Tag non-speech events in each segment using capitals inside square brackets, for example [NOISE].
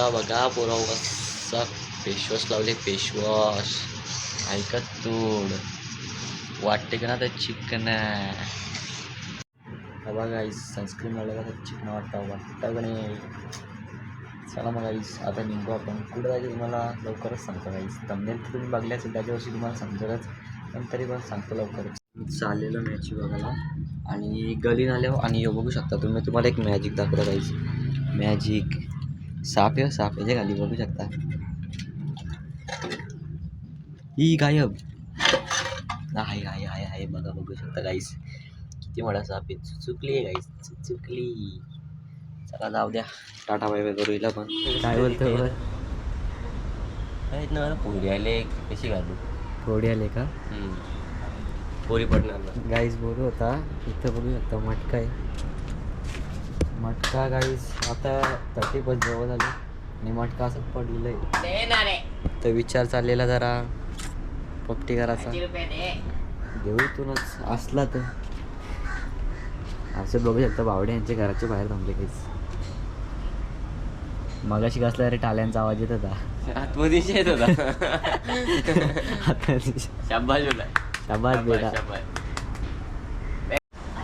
बघा बघा पोराव कसा लावले फेशवॉश. ऐकत तोड. वाटते का ना तर चिकन बघा आईस सनस्क्रीन लावलं का चिकन वाटतं वाटतं का नाही? चला मग आईस आता निघू आपण. कुठं जायचं तुम्हाला? लवकरच सांगतो आईस तमनेल तर तुम्ही बघले असेल त्याच्यावर्षी तुम्हाला समजेलच. पण तरी पण सांगतो लवकरच. चाललेलं मॅच बघायला. आणि गली नाल्यावर आणि हे बघू शकता तुम्ही. तुम्हाला एक मॅजिक दाखवलं गाईस मॅजिक साप आहे साप याच्या खाली बघू शकता ही गायब आहे आहे आहे आहे बघा बघू शकता गाईस किती मोठा साप आहे चुकली आहे गाईस चुकली चला जाऊ द्या टाटा बाय बाय करू हिला पण काय बोलतो ना पोरी आले कशी घालू थोडी आले का पोरी पडणार गाईज बोलू होता इथं बघू शकता मटका आहे मटका गाईज आता थर्टी बस जवळ आली आणि मटका असं पडलेलं आहे. तर विचार चाललेला जरा पप्टी करायचा. घेऊ इथूनच असला तर. असं बघू शकता बावडे यांच्या घराच्या बाहेर थांबले काहीच मगाशी कसला अरे टाल्यांचा आवाज येत होता. आतमध्ये येत होता. [LAUGHS] शाबाज बेटा. शाबाज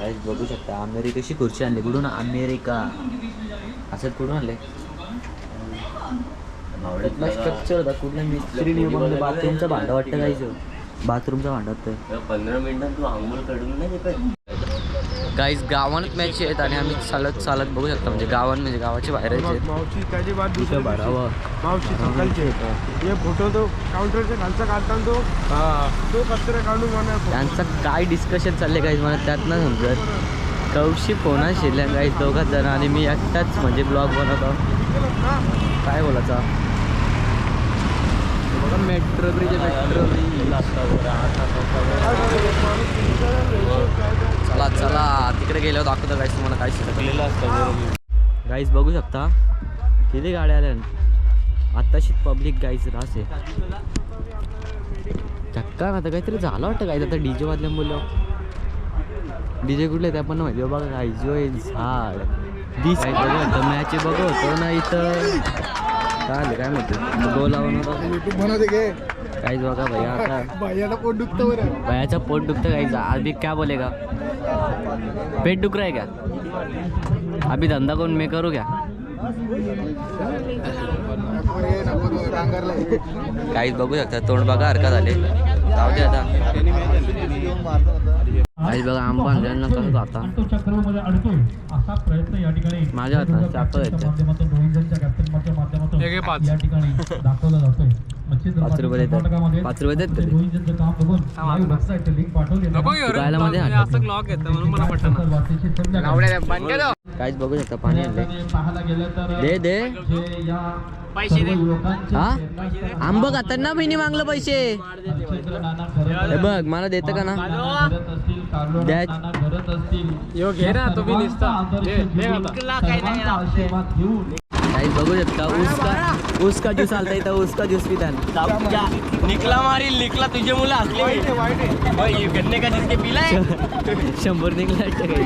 गाईज बघू शकता अमेरिकेची खुर्ची आणली. कुठून? अमेरिका. असं कुठून आणले? कुठला स्ट्रक्चर होता कुठला मिस्त्री बाथरूमचा भांडा वाटतं गायचं बाथरूमचा भांडा वाटतं पंधरा मिनिटात तू आंघोळकडून नाही गाईज गावानच मॅच आहेत आणि आम्ही चालत चालत बघू शकता. म्हणजे गावान म्हणजे गावाच्या बाहेर त्याची हे. काय डिस्कशन चाललंय गाईज मला त्यात ना समजत. कौशी फोना शिरल्या गाईज दोघात जण. आणि मी एकटाच म्हणजे ब्लॉग बनवतो. काय बोलायचा? मेट्रो ब्रिज मेट्रो चला चला तिकडे गेलो दाखवतो गाईस तुम्हाला काय असतं गाईस बघू शकता किती गाड्या आल्या आत्ताशी पब्लिक गाईज रास आहे. चक्का ना आता काहीतरी झालं वाटतं काय आता डीजे वाजल्या बोललो डीजे कुठले त्या पण माहिती बघा काय झाड. दिस मॅच बघ होतो ना इथं आलं काय माहिती गोल लावून काहीच बघा भैया आता भैयाला पोट दुखतं बरं. भैयाचा पोट दुखतं काहीच. अभी क्या बोलेगा? पेट दुख रहा है क्या? अभी धंदा कौन मैं करूँ क्या? रांगारला काहीच बघू शकता तोंड बघा हरका झाले जाऊ दे आता. काहीच बघा आंबा आणल्यानं कसं जाता चक्रमध्ये अडकून असा प्रयत्न या ठिकाणी माझ्या हातात चाकू आहे त्या. माध्यमातून रोहिंग्यांच्या कॅप्टनच्या माध्यमातून या ठिकाणी दाखवला जातोय. पाच रुपये देतात. रुपये काहीच बघू शकता पाणी दे दे. पैसे हा? आंब खाताना बहिणी मागलं पैसे. हे बघ मला देतं का ना? द्या. करत असतील यो घे ना तुम्ही काहीच बघू शकता उसका उसका ज्यूस आलता इथं उसका ज्यूस पिता निकला मारील निकला तुझे मुलं असले गन्ने का जिसके पिला है शंभर निघला काही.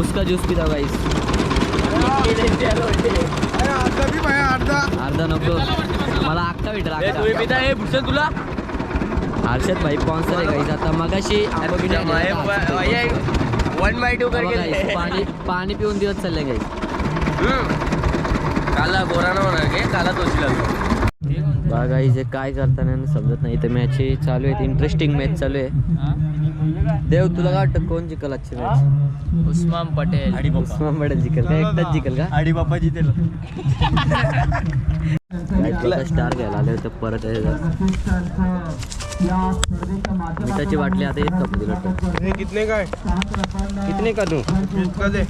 उसका ज्यूस पिता गाईस अर्धा अर्धा अर्धा नको. मला अक्का भेटेल हे भूषण तुला? हर्षद भाई स्पॉन्सर आहे गाईस आता मगाशी. वन बाय टू बघा पाणी पाणी पिऊन दिवस चालले गाईस काला बोराना होणार के? काला तोशीला बघा गाईस हे काय करताना समजत नाही. इथं मॅच चालू आहेत. इंटरेस्टिंग मॅच चालू आहे. देव तुला काय वाटतं कोण जिकल आजची मॅच उस्मान पटेल. उस्मान पटेल जिकल. का एकटाच जिकल का? आणि बाप्पा जितेल स्टार घ्यायला आले होते परत मिठाची बाटली आता येत का दिलं हे कितने काय कितने का तू दे.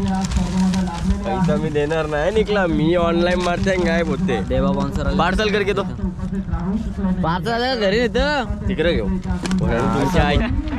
पैसा मी देणार नाही. निकला. मी ऑनलाईन मारते गायब होते. देवा स्पॉन्सर पार्सल करके तो पार्सल घरी येतं तिकडे घेऊ. तुमच्या आई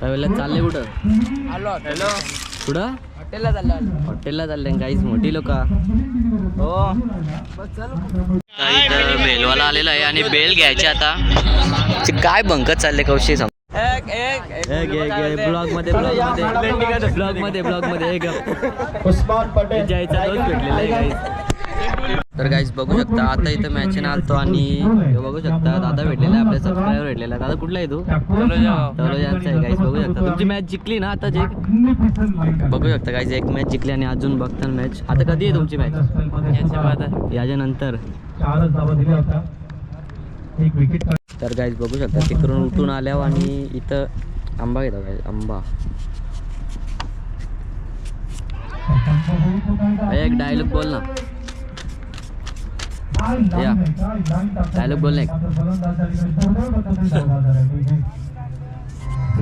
त्यावेळेला चालले कुठं? कुठं? हॉटेलला चाललो हॉटेलला चालले. काहीच मोठी लोक. हो. बेलवाला आलेला आहे आणि बेल घ्यायचे आता. काय बंकत चालले कौशी सांग. एक एक. ब्लॉगमध्ये ब्लॉगमध्ये ब्लॉगमध्ये ब्लॉगमध्ये एक. जायचा रोज भेटलेला आहे. तर गाईज बघू शकता आता इथं मॅच आलतो आणि बघू शकता दादा भेटलेला आपल्या सबस्क्रायबर भेटलेला आहे. दादा कुठला आहे तू? तलोजांचा आहे गाईज बघू शकता. तुमची मॅच जिंकली ना आता जे बघू शकता गाईज एक मॅच जिंकली आणि अजून बघता मॅच आता कधी आहे तुमची मॅच याच्या नंतर चारच धावा दिल्या होत्या एक विकेट तर गाईज बघू शकता तिकडून उठून आल्यावर आणि इथं आंबा घेता गाईज आंबा. एक डायलॉग बोल ना. या. डायलॉग बोल ना एक.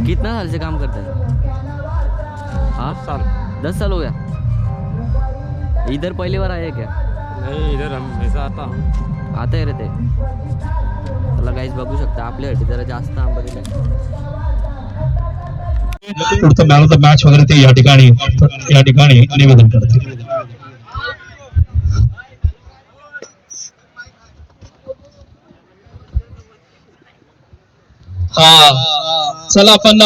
कितना साल से काम करते हैं? हाँ? साल। दस साल हो गया। इधर पहली बार आए क्या? नहीं इधर हम हमेशा आता हूँ। आता आहे रे ते त्याला काहीच बघू शकता आपल्यासाठी जरा जास्त आंबा दिला पुढचं मॅन ऑफ द मॅच वगैरे ते या ठिकाणी या ठिकाणी निवेदन करतील. चला आपण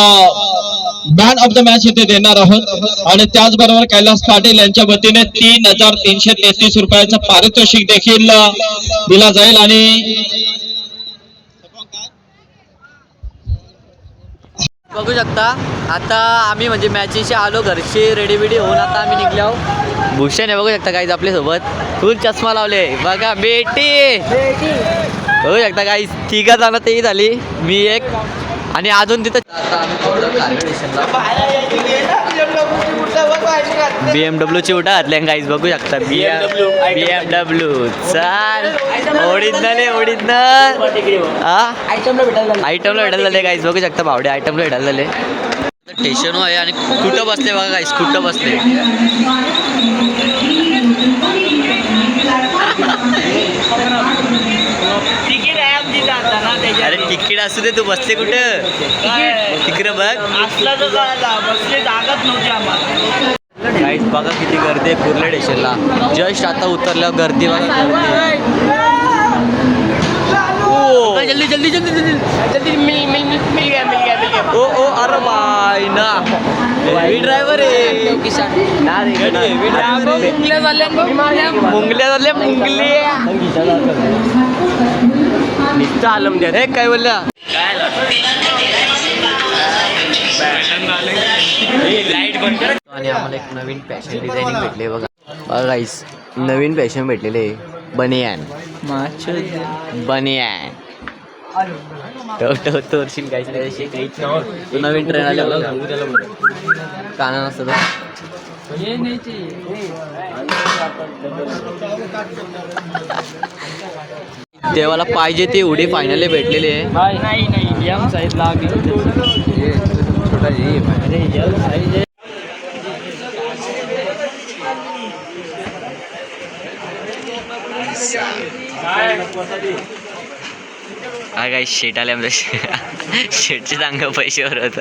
मॅन ऑफ द मॅच इथे देणार आहोत. आणि त्याचबरोबर कैलास पाटील यांच्या वतीने तीन हजार तीनशे तेहतीस रुपयाचं पारितोषिक देखील दिला जाईल. आणि बघू शकता. आता आम्ही म्हणजे मॅचेशी आलो घरची रेडी बिडी होऊन आता आम्ही निघलो भूषण आहे बघू शकता काहीच आपल्यासोबत. फुल चष्मा लावले. बघा बेटी! बघू शकता काही तिघा जण तेही झाली. मी एक. आणि अजून तिथं बी एम डब्ल्यूची उठा घातल्या काहीच बघू शकता. बी एम बी डब्ल्यू चाल. ओरिजिनल आहे हा? आयटमला भेटायला झाले काहीच बघू शकता भावडे आयटमला भेटायला झाले. स्टेशन आहे आणि कुठं बसले बघा काहीच कुठं बसले अरे तिकीट असू दे तू बसले कुठं? तिकडं बघ. काहीच बघा किती गर्दी आहे कुर्ले स्टेशनला. जस्ट आता उतरल्यावर गर्दी बघा गर्दी जल्दी जल्दी जल्दी जल्दी. जल्दी मिल मिल मिल गया मिल गया मिल गया. ओ ओ अरे भाई ना. हेवी ड्रायव्हर आहे. हेवी ड्रायव्हर मुंगल्या झाल्या मुंगल्या. झाल्या मुंगल्या नुसतं आलम द्या. रे काय बोलल्या? आणि आम्हाला एक नवीन फॅशन डिझायनिंग भेटले बघा. बघा गाईस नवीन फॅशन भेटलेले बनियान. बनियान. तो तो तोरशील काहीच तू नवीन ट्रेन आले काना नसतं तो. देवाला पाहिजे ते उडी फायनली भेटलेले आहे. हा काय शेट आले आमच्या शेटचे चांगलं पैशावर होतं.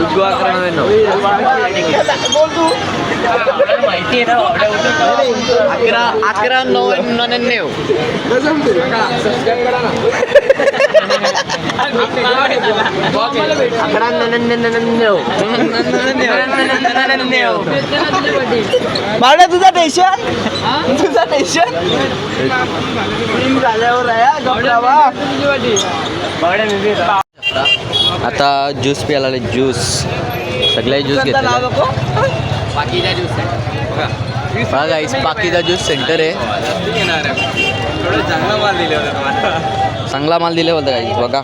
දුද්වාකරන වෙන්නවා අකර අකරන්න නොවෙන්න නන්නේව अकरा मला तुझा टेन्शन तुझा टेन्शन झाल्यावर आता ज्यूस प्यायला ज्यूस सगळे ज्यूस घेतले बाकीचा ज्यूस बघा. गाईस बाकीचा ज्यूस सेंटर आहे. चांगला माल दिले होते चांगला माल दिले होता काही बघा.